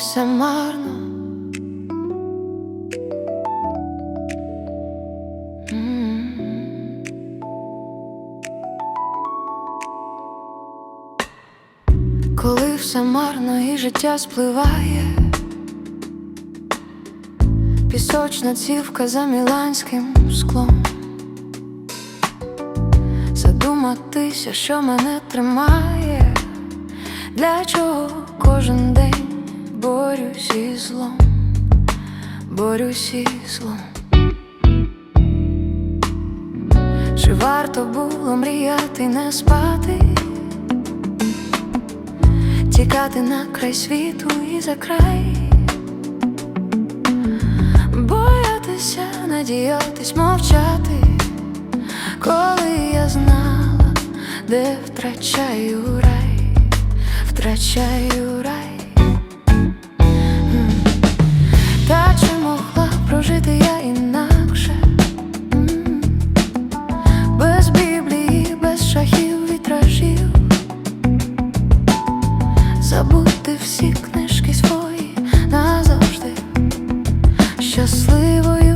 все марно. Коли все марно і життя спливає, пісочна цівка за міланським склом. Задуматися, що мене тримає, для чого кожен день борюсь із злом, борюсь із злом. Чи варто було мріяти, не спати, тікати на край світу і за край, боятися, надіятись, мовчати, коли я знала, де втрачаю рай, втрачаю рай. Щасливою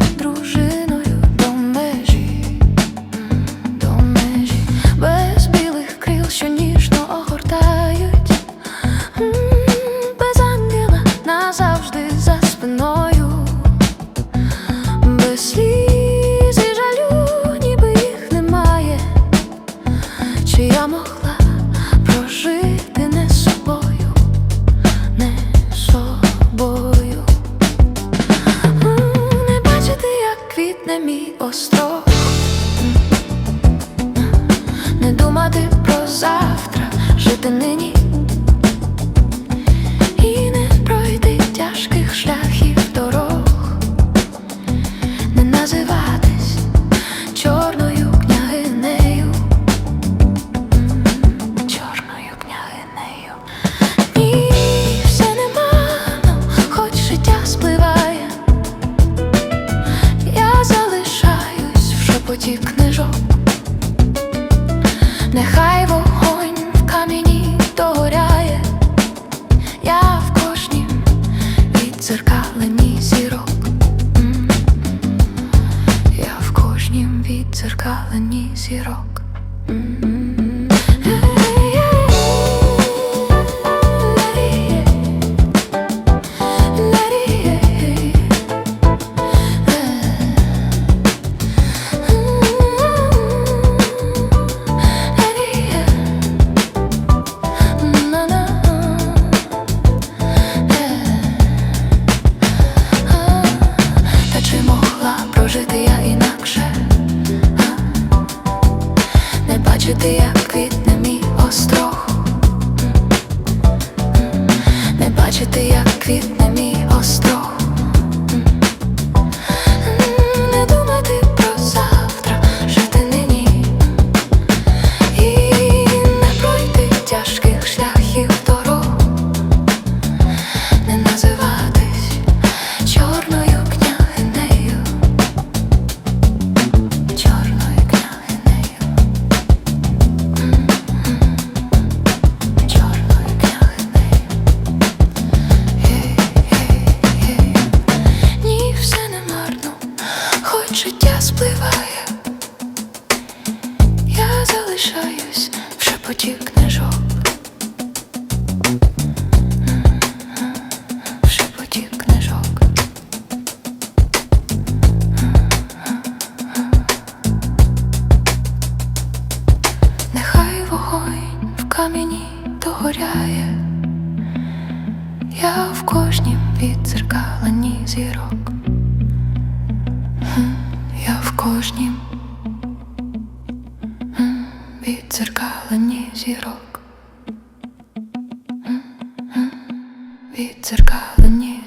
Жити нині. Прожити я інакше? Бачити, як квітне мій острог, не бачити, як квітне життя спливає. Я залишаюсь в шепоті книжок. В шепоті книжок. Нехай вогонь в камені догоряє, я в кожнім віддзеркаленні зірок, кожнім м, віддзеркаленні зірок, м, віддзеркаленні